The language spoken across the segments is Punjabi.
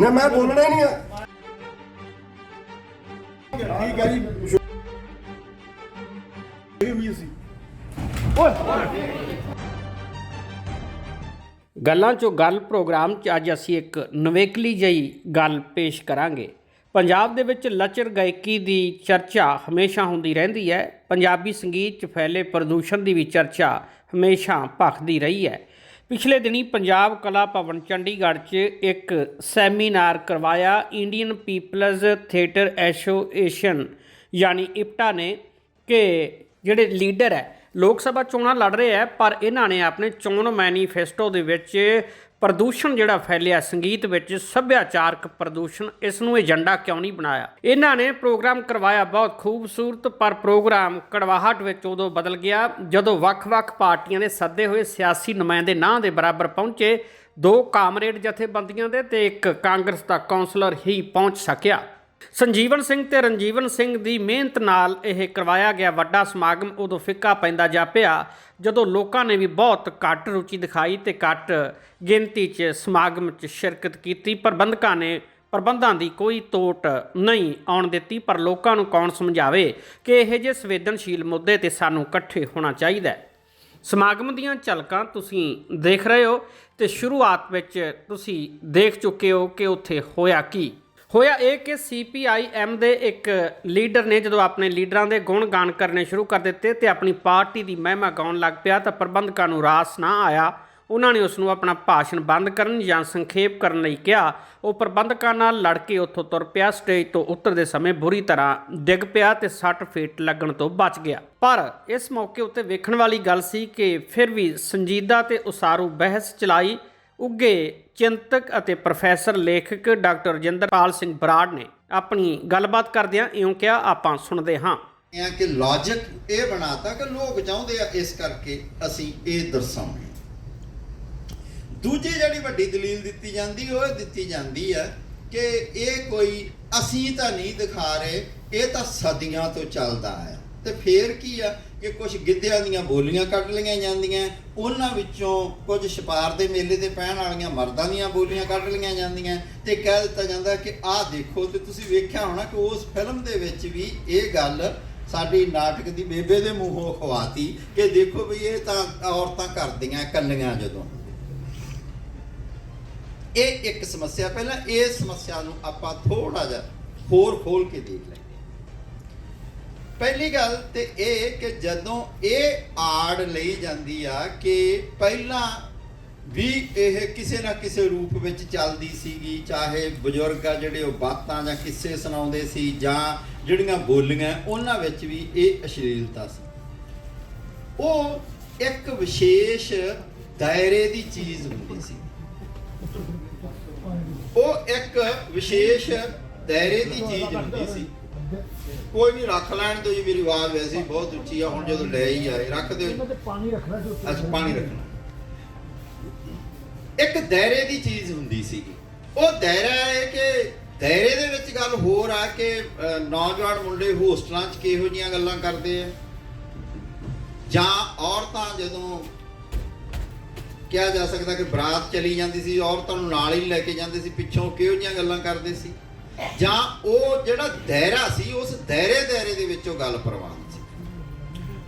ਨਾ ਮੈਂ ਬੋਲਣਾ ਹੀ ਨਹੀਂ ਆ। ਠੀਕ ਹੈ ਜੀ। ਇਹ ਹੋਈ ਸੀ ਗੱਲਾਂ 'ਚੋਂ ਗੱਲ ਪ੍ਰੋਗਰਾਮ 'ਚ ਅੱਜ ਅਸੀਂ ਇੱਕ ਨਵੇਕਲੀ ਜਿਹੀ ਗੱਲ ਪੇਸ਼ ਕਰਾਂਗੇ। ਪੰਜਾਬ ਦੇ ਵਿੱਚ ਲਚਰ ਗਾਇਕੀ ਦੀ ਚਰਚਾ ਹਮੇਸ਼ਾ ਹੁੰਦੀ ਰਹਿੰਦੀ ਹੈ। ਪੰਜਾਬੀ ਸੰਗੀਤ 'ਚ ਫੈਲੇ ਪ੍ਰਦੂਸ਼ਣ ਦੀ ਵੀ ਚਰਚਾ ਹਮੇਸ਼ਾ ਭਖਦੀ ਰਹੀ ਹੈ। ਪਿਛਲੇ ਦਿਨੀ ਪੰਜਾਬ ਕਲਾ ਭਵਨ ਚੰਡੀਗੜ੍ਹ 'ਚ ਇੱਕ ਸੈਮੀਨਾਰ ਕਰਵਾਇਆ ਇੰਡੀਅਨ ਪੀਪਲਜ਼ ਥੀਏਟਰ ਐਸੋਸੀਏਸ਼ਨ, ਯਾਨੀ ਇਪਟਾ ਨੇ ਕਿ ਜਿਹੜੇ ਲੀਡਰ ਹੈ, ਲੋਕ ਸਭਾ ਚੋਣਾਂ ਲੜ ਰਹੇ ਹੈ, ਪਰ ਇਹਨਾਂ ਨੇ ਆਪਣੇ ਚੋਣ ਮੈਨੀਫੈਸਟੋ ਦੇ ਵਿੱਚ ਪ੍ਰਦੂਸ਼ਣ ਜਿਹੜਾ ਫੈਲਿਆ, ਸੰਗੀਤ ਵਿੱਚ ਸੱਭਿਆਚਾਰਕ ਪ੍ਰਦੂਸ਼ਣ ਇਸ ਨੂੰ ਏਜੰਡਾ ਕਿਉਂ ਨਹੀਂ ਬਣਾਇਆ? ਇਹਨਾਂ ਨੇ ਪ੍ਰੋਗਰਾਮ ਕਰਵਾਇਆ ਬਹੁਤ ਖੂਬਸੂਰਤ, ਪਰ ਪ੍ਰੋਗਰਾਮ ਕੜਵਾਹਟ ਵਿੱਚ ਉਦੋਂ ਬਦਲ ਗਿਆ, ਜਦੋਂ ਵੱਖ-ਵੱਖ ਪਾਰਟੀਆਂ ਨੇ ਸੱਦੇ ਹੋਏ ਸਿਆਸੀ ਨੁਮਾਇੰਦੇ ਨਾਂ ਦੇ ਬਰਾਬਰ ਪਹੁੰਚੇ, ਦੋ ਕਾਮਰੇਡ ਜਥੇਬੰਦੀਆਂ ਦੇ ਤੇ ਇੱਕ ਕਾਂਗਰਸ ਦਾ ਕਾਉਂਸਲਰ ਹੀ ਪਹੁੰਚ ਸਕਿਆ। ਸੰਜੀਵਨ ਸਿੰਘ ਤੇ ਰਣਜੀਵਨ ਸਿੰਘ ਦੀ ਮਿਹਨਤ ਨਾਲ ਇਹ ਕਰਵਾਇਆ ਗਿਆ ਵੱਡਾ ਸਮਾਗਮ ਉਦੋਂ ਫਿੱਕਾ ਪੈਂਦਾ ਜਾਪਿਆ ਜਦੋਂ ਲੋਕਾਂ ਨੇ ਵੀ ਬਹੁਤ ਘੱਟ ਰੁਚੀ ਦਿਖਾਈ ਤੇ ਘੱਟ ਗਿਣਤੀ 'ਚ ਸਮਾਗਮ 'ਚ ਸ਼ਿਰਕਤ ਕੀਤੀ। ਪ੍ਰਬੰਧਕਾਂ ਨੇ ਪ੍ਰਬੰਧਾਂ ਦੀ ਕੋਈ ਤੋਟ ਨਹੀਂ ਆਉਣ ਦਿੱਤੀ, ਪਰ ਲੋਕਾਂ ਨੂੰ ਕੌਣ ਸਮਝਾਵੇ ਕਿ ਇਹੋ ਜਿਹੇ ਸੰਵੇਦਨਸ਼ੀਲ ਮੁੱਦੇ ਤੇ ਸਾਨੂੰ ਇਕੱਠੇ ਹੋਣਾ ਚਾਹੀਦਾ ਹੈ। ਸਮਾਗਮ ਦੀਆਂ ਝਲਕਾਂ ਤੁਸੀਂ ਦੇਖ ਰਹੇ ਹੋ ਤੇ ਸ਼ੁਰੂਆਤ ਵਿੱਚ ਤੁਸੀਂ ਦੇਖ ਚੁੱਕੇ ਹੋ ਕਿ ਉੱਥੇ ਹੋਇਆ ਕੀ। ਹੋਇਆ ਇਹ ਕਿ ਸੀਪੀਆਈਐਮ ਦੇ ਇੱਕ ਲੀਡਰ ਨੇ ਜਦੋਂ ਆਪਣੇ ਲੀਡਰਾਂ ਦੇ ਗੁਣ ਗਾਣ ਕਰਨੇ ਸ਼ੁਰੂ ਕਰ ਦਿੱਤੇ ਤੇ ਆਪਣੀ ਪਾਰਟੀ ਦੀ ਮਹਿਮਾ ਗਾਉਣ ਲੱਗ ਪਿਆ ਤਾਂ ਪ੍ਰਬੰਧਕਾਂ ਨੂੰ ਰਾਸ ਨਾ ਆਇਆ। ਉਹਨਾਂ ਨੇ ਉਸ ਨੂੰ ਆਪਣਾ ਭਾਸ਼ਣ ਬੰਦ ਕਰਨ ਜਾਂ ਸੰਖੇਪ ਕਰਨ ਲਈ ਕਿਹਾ। ਉਹ ਪ੍ਰਬੰਧਕਾਂ ਨਾਲ ਲੜ ਕੇ ਉੱਥੋਂ ਤੁਰ ਪਿਆ। ਸਟੇਜ ਤੋਂ ਉਤਰਦੇ ਸਮੇਂ ਬੁਰੀ ਤਰ੍ਹਾਂ ਡਿੱਗ ਪਿਆ ਤੇ ਸੱਟ ਫੇਟ ਲੱਗਣ ਤੋਂ ਬਚ ਗਿਆ। ਪਰ ਇਸ ਮੌਕੇ ਉੱਤੇ ਵੇਖਣ ਵਾਲੀ ਗੱਲ ਸੀ ਕਿ ਫਿਰ ਵੀ ਸੰਜੀਦਾ ਤੇ ਉਸਾਰੂ ਬਹਿਸ ਚਲਾਈ ਉੱਗੇ ਚਿੰਤਕ ਅਤੇ ਪ੍ਰੋਫੈਸਰ ਲੇਖਕ ਡਾਕਟਰ ਰਜਿੰਦਰਪਾਲ ਸਿੰਘ ਬਰਾੜ ਨੇ ਆਪਣੀ ਗੱਲਬਾਤ ਕਰਦਿਆਂ ਇਉਂ ਕਿਹਾ, ਆਪਾਂ ਸੁਣਦੇ ਹਾਂ। ਆ ਕਿ ਲੌਜੀਕ ਇਹ ਬਣਾਤਾ ਕਿ ਲੋਕ ਚਾਹੁੰਦੇ ਆ ਇਸ ਕਰਕੇ ਅਸੀਂ ਇਹ ਦਰਸਾਉਂਦੇ ਦੂਜੀ ਜਿਹੜੀ ਵੱਡੀ ਦਲੀਲ ਦਿੱਤੀ ਜਾਂਦੀ, ਉਹ ਇਹ ਦਿੱਤੀ ਜਾਂਦੀ ਹੈ ਕਿ ਇਹ ਕੋਈ ਅਸੀਂ ਤਾਂ ਨਹੀਂ ਦਿਖਾ ਰਹੇ, ਇਹ ਤਾਂ ਸਦੀਆਂ ਤੋਂ ਚੱਲਦਾ ਹੈ ਤੇ ਫੇਰ ਕੀ ਆ? ਕਿ ਕੁਝ ਗਿੱਧਿਆਂ ਦੀਆਂ ਬੋਲੀਆਂ ਕੱਢ ਲਈਆਂ ਜਾਂਦੀਆਂ, ਉਹਨਾਂ ਵਿੱਚੋਂ ਕੁਝ ਛਪਾਰ ਦੇ ਮੇਲੇ ਤੇ ਪੈਣ ਵਾਲੀਆਂ ਮਰਦਾਂ ਦੀਆਂ ਬੋਲੀਆਂ ਕੱਢ ਲਈਆਂ ਜਾਂਦੀਆਂ ਤੇ ਕਹਿ ਦਿੱਤਾ ਜਾਂਦਾ ਕਿ ਆਹ ਦੇਖੋ ਤੇ ਤੁਸੀਂ ਵੇਖਿਆ ਹੋਣਾ ਕਿ ਉਸ ਫਿਲਮ ਦੇ ਵਿੱਚ ਵੀ ਇਹ ਗੱਲ ਸਾਡੀ ਨਾਟਕ ਦੀ ਬੇਬੇ ਦੇ ਮੂੰਹੋਂ ਖਵਾਤੀ ਕਿ ਦੇਖੋ ਵੀ ਇਹ ਤਾਂ ਔਰਤਾਂ ਕਰਦੀਆਂ ਕੱਲੀਆਂ ਜਦੋਂ। ਇਹ ਇੱਕ ਸਮੱਸਿਆ, ਪਹਿਲਾਂ ਇਹ ਸਮੱਸਿਆ ਨੂੰ ਆਪਾਂ ਥੋੜਾ ਜਿਹਾ ਹੋਰ ਖੋਲ ਕੇ ਦੇਖ ਲਈਏ। ਪਹਿਲੀ ਗੱਲ ਤੇ ਇਹ ਕਿ ਜਦੋਂ ਇਹ ਆੜ ਲਈ ਜਾਂਦੀ ਆ ਕਿ ਪਹਿਲਾਂ ਵੀ ਇਹ ਕਿਸੇ ਨਾ ਕਿਸੇ ਰੂਪ ਵਿੱਚ ਚੱਲਦੀ ਸੀਗੀ, ਚਾਹੇ ਬਜ਼ੁਰਗ ਆ ਜਿਹੜੇ ਉਹ ਬਾਤਾਂ ਜਾਂ ਕਿੱਸੇ ਸੁਣਾਉਂਦੇ ਸੀ ਜਾਂ ਜਿਹੜੀਆਂ ਬੋਲੀਆਂ, ਉਹਨਾਂ ਵਿੱਚ ਵੀ ਇਹ ਅਸ਼ਲੀਲਤਾ ਸੀ। ਉਹ ਇੱਕ ਵਿਸ਼ੇਸ਼ ਦਾਇਰੇ ਦੀ ਚੀਜ਼ ਹੁੰਦੀ ਸੀ। ਉਹ ਇੱਕ ਵਿਸ਼ੇਸ਼ ਦਾਇਰੇ ਦੀ ਚੀਜ਼ ਹੁੰਦੀ ਸੀ। ਕੋਈ ਨਹੀਂ ਰੱਖ ਲੈਣ ਦਿਓ ਜੀ ਮੇਰੀ ਆਵਾਜ਼ ਵੈਸੇ ਹੀ ਬਹੁਤ ਉੱਚੀ ਆ ਹੁਣ ਜਦੋਂ ਲੈ ਹੀ ਆਏ ਰੱਖ ਦਿਓ। ਤੇ ਪਾਣੀ ਰੱਖਣਾ ਸੀ ਉੱਤੇ। ਅੱਛਾ ਪਾਣੀ ਰੱਖਣਾ। ਇੱਕ ਦਾਇਰੇ ਦੀ ਚੀਜ਼ ਹੁੰਦੀ ਸੀਗੀ। ਉਹ ਦਾਇਰਾ ਹੈ ਕਿ ਦਾਇਰੇ ਦੇ ਵਿੱਚ ਗੱਲ ਹੋਰ ਆ ਕਿ ਨੌਜਵਾਨ ਮੁੰਡੇ ਹੋਸਟਲਾਂ 'ਚ ਕਿਹੋ ਜੀਆਂ ਗੱਲਾਂ ਕਰਦੇ ਆ? ਜਾਂ ਔਰਤਾਂ ਜਦੋਂ ਕਿਹਾ ਜਾ ਸਕਦਾ ਕਿ ਬਰਾਤ ਚਲੀ ਜਾਂਦੀ ਸੀ ਔਰਤਾਂ ਨੂੰ ਨਾਲ ਹੀ ਲੈ ਕੇ ਜਾਂਦੇ ਸੀ ਪਿੱਛੋਂ ਕਿਹੋ ਜੀਆਂ ਗੱਲਾਂ ਕਰਦੇ ਸੀ? ਜਾਂ ਉਹ ਜਿਹੜਾ ਦਾਇਰਾ ਸੀ, ਉਸ ਦਾਇਰੇ ਦਾਇਰੇ ਦੇ ਵਿੱਚ ਉਹ ਗੱਲ ਪ੍ਰਵਾਨ ਸੀ।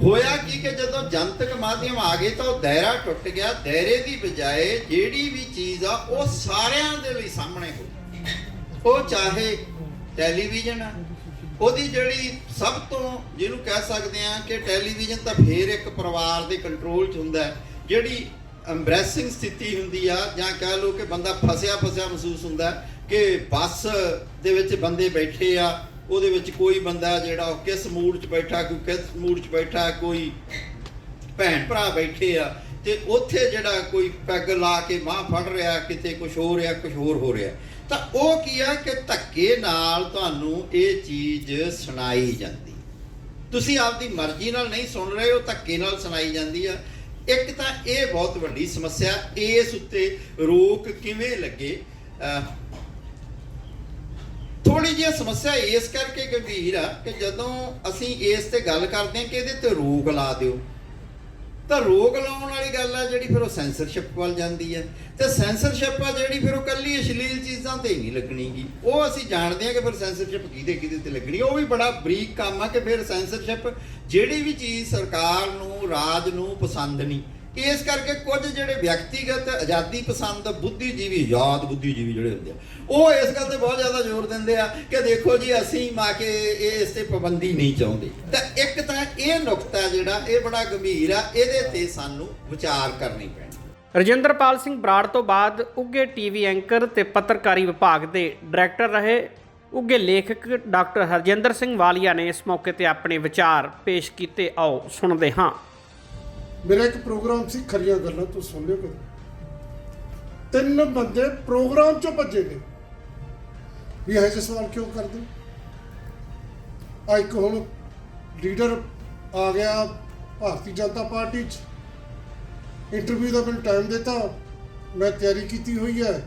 ਹੋਇਆ ਕੀ ਕਿ ਜਦੋਂ ਜਨਤਕ ਮਾਧਿਅਮ ਆ ਗਏ ਤਾਂ ਉਹ ਦਾਇਰਾ ਟੁੱਟ ਗਿਆ। ਦਾਇਰੇ ਦੀ ਬਜਾਏ ਜਿਹੜੀ ਵੀ ਚੀਜ਼ ਆ, ਉਹ ਸਾਰਿਆਂ ਦੇ ਲਈ ਸਾਹਮਣੇ ਹੋ ਉਹ ਚਾਹੇ ਟੈਲੀਵਿਜ਼ਨ ਆ, ਉਹਦੀ ਜਿਹੜੀ ਸਭ ਤੋਂ ਜਿਹਨੂੰ ਕਹਿ ਸਕਦੇ ਆ ਕਿ ਟੈਲੀਵਿਜ਼ਨ ਤਾਂ ਫੇਰ ਇੱਕ ਪਰਿਵਾਰ ਦੇ ਕੰਟਰੋਲ 'ਚ ਹੁੰਦਾ ਜਿਹੜੀ ਐਮਬ੍ਰੈਸਿੰਗ ਸਥਿਤੀ ਹੁੰਦੀ ਆ, ਜਾਂ ਕਹਿ ਲਓ ਕਿ ਬੰਦਾ ਫਸਿਆ ਫਸਿਆ ਮਹਿਸੂਸ ਹੁੰਦਾ ਕਿ ਬੱਸ ਦੇ ਵਿੱਚ ਬੰਦੇ ਬੈਠੇ ਆ, ਉਹਦੇ ਵਿੱਚ ਕੋਈ ਬੰਦਾ ਜਿਹੜਾ ਉਹ ਕਿਸ ਮੂਡ 'ਚ ਬੈਠਾ, ਕੋਈ ਕਿਸ ਮੂਡ 'ਚ ਬੈਠਾ, ਕੋਈ ਭੈਣ ਭਰਾ ਬੈਠੇ ਆ, ਤੇ ਉੱਥੇ ਜਿਹੜਾ ਕੋਈ ਪੈਗ ਲਾ ਕੇ ਮਾਂ ਫੜ ਰਿਹਾ, ਕਿਤੇ ਕੁਝ ਹੋ ਰਿਹਾ ਕੁਝ ਹੋਰ ਹੋ ਰਿਹਾ। ਤਾਂ ਉਹ ਕੀ ਆ ਕਿ ਧੱਕੇ ਨਾਲ ਤੁਹਾਨੂੰ ਇਹ ਚੀਜ਼ ਸੁਣਾਈ ਜਾਂਦੀ। ਤੁਸੀਂ ਆਪਦੀ ਮਰਜ਼ੀ ਨਾਲ ਨਹੀਂ ਸੁਣ ਰਹੇ ਹੋ ਧੱਕੇ ਨਾਲ ਸੁਣਾਈ ਜਾਂਦੀ ਆ। ਇੱਕ ਤਾਂ ਇਹ ਬਹੁਤ ਵੱਡੀ ਸਮੱਸਿਆ, ਇਸ ਉੱਤੇ ਰੋਕ ਕਿਵੇਂ ਲੱਗੇ? ਥੋੜੀ ਜਿਹੀ ਸਮੱਸਿਆ ਇਸ ਕਰਕੇ ਗੰਭੀਰ ਆ ਕਿ ਜਦੋਂ ਅਸੀਂ ਇਸ ਤੇ ਗੱਲ ਕਰਦੇ ਹਾਂ ਕਿ ਇਹਦੇ ਤੇ ਰੋਕ ਲਾ ਦਿਓ, ਤਾਂ ਰੋਕ ਲਾਉਣ ਵਾਲੀ ਗੱਲ ਆ ਜਿਹੜੀ ਫਿਰ ਉਹ ਸੈਂਸਰਸ਼ਿਪ ਵੱਲ ਜਾਂਦੀ ਹੈ ਤੇ ਸੈਂਸਰਸ਼ਿਪ ਆ ਜਿਹੜੀ ਫਿਰ ਉਹ ਕੱਲੀ ਅਸ਼ਲੀਲ ਚੀਜ਼ਾਂ ਤੇ ਨਹੀਂ ਲੱਗਣੀਗੀ। ਉਹ ਅਸੀਂ ਜਾਣਦੇ ਹਾਂ ਕਿ ਫਿਰ ਸੈਂਸਰਸ਼ਿਪ ਕਿਹਦੇ ਕਿਹਦੇ ਤੇ ਲੱਗਣੀ ਉਹ ਵੀ ਬੜਾ ਬਰੀਕ ਕੰਮ ਆ ਕਿ ਫਿਰ ਸੈਂਸਰਸ਼ਿਪ ਜਿਹੜੀ ਵੀ ਚੀਜ਼ ਸਰਕਾਰ ਨੂੰ, ਰਾਜ ਨੂੰ ਪਸੰਦ ਨਹੀਂ। ਇਸ ਕਰਕੇ ਕੁਝ ਜਿਹੜੇ ਵਿਅਕਤੀਗਤ ਆਜ਼ਾਦੀ ਪਸੰਦ ਬੁੱਧੀਜੀਵੀ ਆਜ਼ਾਦ ਬੁੱਧੀਜੀਵੀ ਜਿਹੜੇ ਹੁੰਦੇ ਆ, ਉਹ ਇਸ ਗੱਲ ਤੇ ਬਹੁਤ ਜ਼ਿਆਦਾ ਜ਼ੋਰ ਦਿੰਦੇ ਆ ਕਿ ਦੇਖੋ ਜੀ, ਅਸੀਂ ਮਾ ਕੇ ਇਹ ਇਸ ਤੇ ਪਾਬੰਦੀ ਨਹੀਂ ਚਾਹੁੰਦੇ। ਤਾਂ ਇੱਕ ਤਾਂ ਇਹ ਨੁਕਤਾ ਜਿਹੜਾ, ਇਹ ਬੜਾ ਗੰਭੀਰ ਆ, ਇਹਦੇ ਤੇ ਸਾਨੂੰ ਵਿਚਾਰ ਕਰਨੀ ਪੈਣੀ। ਰਜਿੰਦਰਪਾਲ ਸਿੰਘ ਬਰਾੜ ਤੋਂ ਬਾਅਦ ਉੱਗੇ ਟੀਵੀ ਐਂਕਰ ਤੇ ਪੱਤਰਕਾਰੀ ਵਿਭਾਗ ਦੇ ਡਾਇਰੈਕਟਰ ਰਹੇ ਉੱਗੇ ਲੇਖਕ ਡਾਕਟਰ ਹਰਜਿੰਦਰ ਸਿੰਘ ਵਾਲੀਆ ਨੇ ਇਸ ਮੌਕੇ ਤੇ ਆਪਣੇ ਵਿਚਾਰ ਪੇਸ਼ ਕੀਤੇ। ਆਓ ਸੁਣਦੇ ਹਾਂ। ਮੇਰਾ ਇੱਕ ਪ੍ਰੋਗਰਾਮ ਸੀ, ਖਰੀਆਂ ਗੱਲਾਂ ਤੂੰ ਸੁਣ ਲਿਓ ਕਦੇ। ਤਿੰਨ ਬੰਦੇ ਪ੍ਰੋਗਰਾਮ ਚੋਂ ਭੱਜੇ ਨੇ ਵੀ ਇਹ ਜਿਹੇ ਸਵਾਲ ਕਿਉਂ ਕਰਦੇ? ਆ ਇੱਕ ਹੁਣ ਲੀਡਰ ਆ ਗਿਆ ਭਾਰਤੀ ਜਨਤਾ ਪਾਰਟੀ ਚ। ਇੰਟਰਵਿਊ ਦਾ ਮੈਨੂੰ ਟਾਈਮ ਦਿੱਤਾ। ਮੈਂ ਤਿਆਰੀ ਕੀਤੀ ਹੋਈ ਹੈ।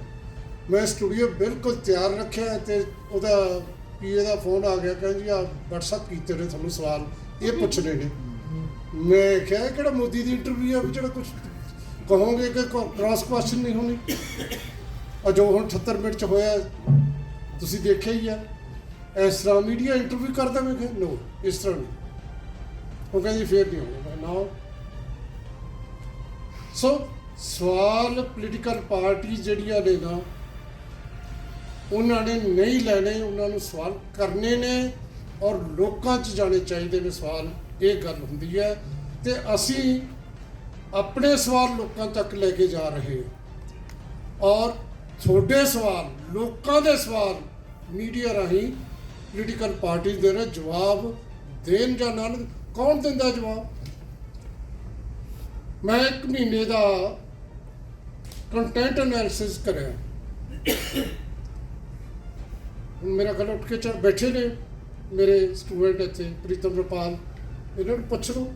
ਮੈਂ ਸਟੂਡੀਓ ਬਿਲਕੁਲ ਤਿਆਰ ਰੱਖਿਆ ਹੈ ਤੇ ਉਹਦਾ ਪੀਏ ਦਾ ਫੋਨ ਆ ਗਿਆ, ਕਹਿੰਦੀ ਆ, WhatsApp ਕੀਤੇ ਨੇ ਤੁਹਾਨੂੰ ਸਵਾਲ, ਇਹ ਪੁੱਛ ਰਹੇ ਨੇ। ਮੈਂ ਕਿਹਾ ਇਹ ਕਿਹੜਾ ਮੋਦੀ ਦੀ ਇੰਟਰਵਿਊ ਆ, ਵੀ ਜਿਹੜਾ ਕੁਝ ਕਹੋਗੇ ਕਿ ਕ੍ਰਾਸ ਕੁਐਸਚਨ ਨਹੀਂ ਹੋਣੀ। ਆ ਜੋ ਹੁਣ 78 ਮਿੰਟ ਚ ਹੋਇਆ, ਤੁਸੀਂ ਦੇਖਿਆ ਹੀ ਆ। ਇਸ ਤਰ੍ਹਾਂ ਮੀਡੀਆ ਇੰਟਰਵਿਊ ਕਰਦਾ ਮੈਂ ਕਿਹਾ ਨੋ ਇਸ ਤਰ੍ਹਾਂ ਨਹੀਂ। ਉਹ ਕਹਿੰਦੀ, ਫੇਰ ਨਹੀਂ ਹੋਣਾ। ਨਾ ਸੋ ਸਵਾਲ ਪੋਲੀਟੀਕਲ ਪਾਰਟੀ ਜਿਹੜੀਆਂ ਨੇ ਨਾ, ਉਹਨਾਂ ਨੇ ਨਹੀਂ ਲੈਣੇ, ਉਹਨਾਂ ਨੂੰ ਸਵਾਲ ਕਰਨੇ ਨੇ ਔਰ ਲੋਕਾਂ 'ਚ ਜਾਣੇ ਚਾਹੀਦੇ ਨੇ ਸਵਾਲ। ਇਹ ਗੱਲ ਹੁੰਦੀ ਹੈ ਤੇ ਅਸੀਂ ਆਪਣੇ ਸਵਾਲ ਲੋਕਾਂ ਤੱਕ ਲੈ ਕੇ ਜਾ ਰਹੇ ਹਾਂ। ਔਰ ਤੁਹਾਡੇ ਸਵਾਲ, ਲੋਕਾਂ ਦੇ ਸਵਾਲ ਮੀਡੀਆ ਰਾਹੀਂ ਪੋਲੀਟੀਕਲ ਪਾਰਟੀ ਦੇ ਨੇ ਜਵਾਬ ਦੇਣ ਜਾਂ ਨਾ ਕੌਣ ਦਿੰਦਾ ਜਵਾਬ? ਮੈਂ ਇੱਕ ਮਹੀਨੇ ਦਾ ਕੰਟੈਂਟ ਐਨਾਲਿਸਿਸ ਕਰਿਆ। ਮੇਰਾ ਗੱਲ ਉੱਠ ਕੇ ਚੱਲ ਬੈਠੇ ਨੇ ਮੇਰੇ ਸਟੂਡੈਂਟ ਇੱਥੇ, ਪ੍ਰੀਤਮ ਰਪਾਲ। ਇਹਨਾਂ ਨੂੰ ਪੁੱਛ ਲਓ।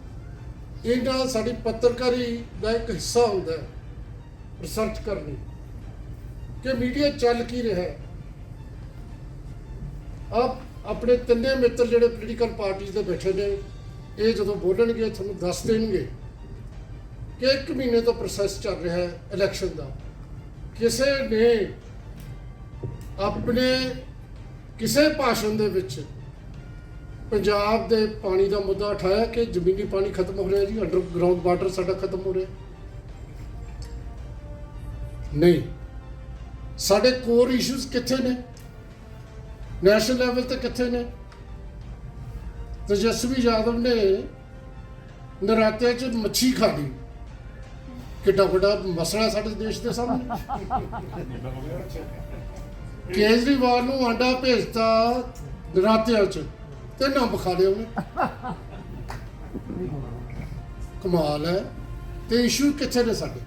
ਇਹ ਨਾਲ ਸਾਡੀ ਪੱਤਰਕਾਰੀ ਦਾ ਇੱਕ ਹਿੱਸਾ ਹੁੰਦਾ ਹੈ ਰਿਸਰਚ ਕਰਨੀ। ਕਿ ਮੀਡੀਆ ਚੱਲ ਕੀ ਰਿਹਾ ਹੈ। ਆਪ ਆਪਣੇ ਤਿੰਨੇ ਮਿੱਤਰ ਜਿਹੜੇ ਪੋਲੀਟੀਕਲ ਪਾਰਟੀਆਂ ਦੇ ਬੈਠੇ ਨੇ, ਇਹ ਜਦੋਂ ਬੋਲਣਗੇ, ਤੁਹਾਨੂੰ ਦੱਸ ਦੇਣਗੇ ਕਿ ਇੱਕ ਮਹੀਨੇ ਤੋਂ ਪ੍ਰੋਸੈਸ ਚੱਲ ਰਿਹਾ ਹੈ ਇਲੈਕਸ਼ਨ ਦਾ। ਕਿਸੇ ਨੇ ਆਪਣੇ ਕਿਸੇ ਭਾਸ਼ਣ ਦੇ ਵਿੱਚ ਪੰਜਾਬ ਦੇ ਪਾਣੀ ਦਾ ਮੁੱਦਾ ਉਠਾਇਆ ਕਿ ਜ਼ਮੀਨੀ ਪਾਣੀ ਖਤਮ ਹੋ ਰਿਹਾ ਜੀ ਅੰਡਰਗਰਾਉਂਡ ਵਾਟਰ ਸਾਡਾ ਖਤਮ ਹੋ ਰਿਹਾ। ਨਹੀਂ। ਸਾਡੇ ਕੋਰ ਇਸ਼ੂਜ਼ ਕਿੱਥੇ ਨੇ? ਨੈਸ਼ਨਲ ਲੈਵਲ ਤੇ ਕਿੱਥੇ ਨੇ? ਤੇਜਸਵੀ ਯਾਦਵ ਨੇ ਨਰਾਤੇ 'ਚ ਮੱਛੀ ਖਾ ਲਈ। ਕਿੱਡਾ ਵੱਡਾ ਮਸਲਾ ਸਾਡੇ ਦੇਸ਼ ਦੇ ਸਾਹਮਣੇ। ਕੇਜਰੀਵਾਲ ਨੂੰ ਆਂਡਾ ਭੇਜਤਾ ਨਰਾਤਿਆਂ 'ਚ। ਤੇ ਨੰਬ ਖਾ ਲਿਆ ਉਹਨੇ। ਕਮਾਲ ਹੈ। ਤੇ ਇਸ਼ੂ ਕਿੱਥੇ ਨੇ ਸਾਡੇ?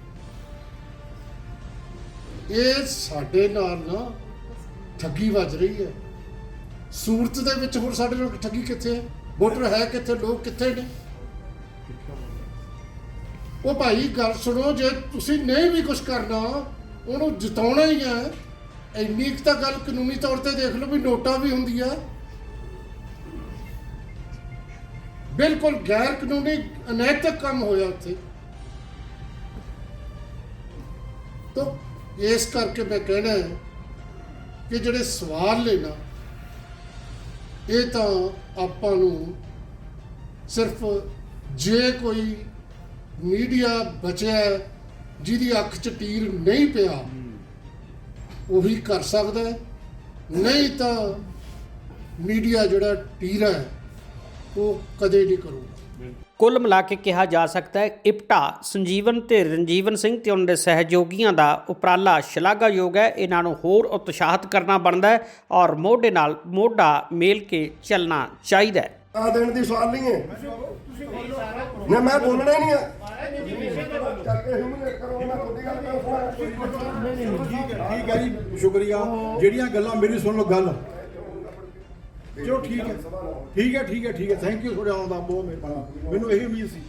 ਇਹ ਸਾਡੇ ਨਾਲ ਨਾ ਠੱਗੀ ਵੱਜ ਰਹੀ ਹੈ। ਸੂਰਤ ਦੇ ਵਿੱਚ ਹੁਣ ਸਾਡੇ ਨਾਲ ਠੱਗੀ ਕਿੱਥੇ ਹੈ? ਵੋਟਰ ਹੈ ਕਿੱਥੇ? ਲੋਕ ਕਿੱਥੇ ਨੇ? ਉਹ ਭਾਈ, ਗੱਲ ਸੁਣੋ, ਜੇ ਤੁਸੀਂ ਨਹੀਂ ਵੀ ਕੁਝ ਕਰਨਾ, ਉਹਨੂੰ ਜਿਤਾਉਣਾ ਹੀ ਹੈ। ਇੰਨੀ ਕੁ ਤਾਂ ਗੱਲ ਕਾਨੂੰਨੀ ਤੌਰ ਤੇ ਦੇਖ ਲਓ ਵੀ ਨੋਟਾਂ ਵੀ ਹੁੰਦੀਆਂ। ਬਿਲਕੁਲ ਗੈਰ ਕਾਨੂੰਨੀ ਅਨੈਤਿਕ ਕੰਮ ਹੋਇਆ ਉੱਥੇ। ਤਾਂ ਇਸ ਕਰਕੇ ਮੈਂ ਕਹਿਣਾ ਹੈ ਕਿ ਜਿਹੜੇ ਸਵਾਲ ਨੇ ਨਾ, ਇਹ ਤਾਂ ਆਪਾਂ ਨੂੰ ਸਿਰਫ ਜੇ ਕੋਈ ਮੀਡੀਆ ਬਚਿਆ ਜਿਹਦੀ ਅੱਖ 'ਚ ਟੀਰ ਨਹੀਂ ਪਿਆ, ਉਹੀ ਕਰ ਸਕਦਾ ਨਹੀਂ ਤਾਂ ਮੀਡੀਆ ਜਿਹੜਾ ਟੀਰਾ ਹੈ ਉਹ ਕਦੇ ਨਹੀਂ ਕਰੂਗਾ। ਕੁੱਲ ਮਿਲਾ ਕੇ ਕਿਹਾ ਜਾ ਸਕਦਾ ਹੈ ਇਪਟਾ ਸੰਜੀਵਨ ਤੇ ਰਣਜੀਵਨ ਸਿੰਘ ਤੇ ਉਹਨਾਂ ਦੇ ਸਹਿਯੋਗੀਆਂ ਦਾ ਉਪਰਾਲਾ ਸ਼ਲਾਘਾਯੋਗ ਹੈ। ਇਹਨਾਂ ਨੂੰ ਹੋਰ ਉਤਸ਼ਾਹਿਤ ਕਰਨਾ ਬਣਦਾ ਹੈ ਔਰ ਮੋਢੇ ਨਾਲ ਮੋਢਾ ਮੇਲ ਕੇ ਚੱਲਣਾ ਚਾਹੀਦਾ ਹੈ। ਆ ਦੇਣ ਦੀ ਸਵਾਲ ਨਹੀਂ ਹੈ। ਨਾ ਮੈਂ ਬੋਲਣਾ ਹੀ ਨਹੀਂ ਆ। ਚੱਲ ਕੇ ਹਿਊਮਨ ਕਰੋ ਮੈਂ ਤੁਹਾਡੀ ਗੱਲ ਕਰ ਸੁਣਾ ਠੀਕ ਹੈ ਠੀਕ ਹੈ ਜੀ ਸ਼ੁਕਰੀਆ। ਜਿਹੜੀਆਂ ਗੱਲਾਂ ਮੇਰੀ ਸੁਣ ਲਓ ਗੱਲ। ਚਲੋ ਠੀਕ ਹੈ। ਠੀਕ ਹੈ ਠੀਕ ਹੈ ਠੀਕ ਹੈ। ਥੈਂਕ ਯੂ ਤੁਹਾਡੇ ਆਉਣ ਦਾ, ਬਹੁਤ ਮਿਹਰਬਾਨੀ। ਮੈਨੂੰ ਇਹੀ ਉਮੀਦ ਸੀ।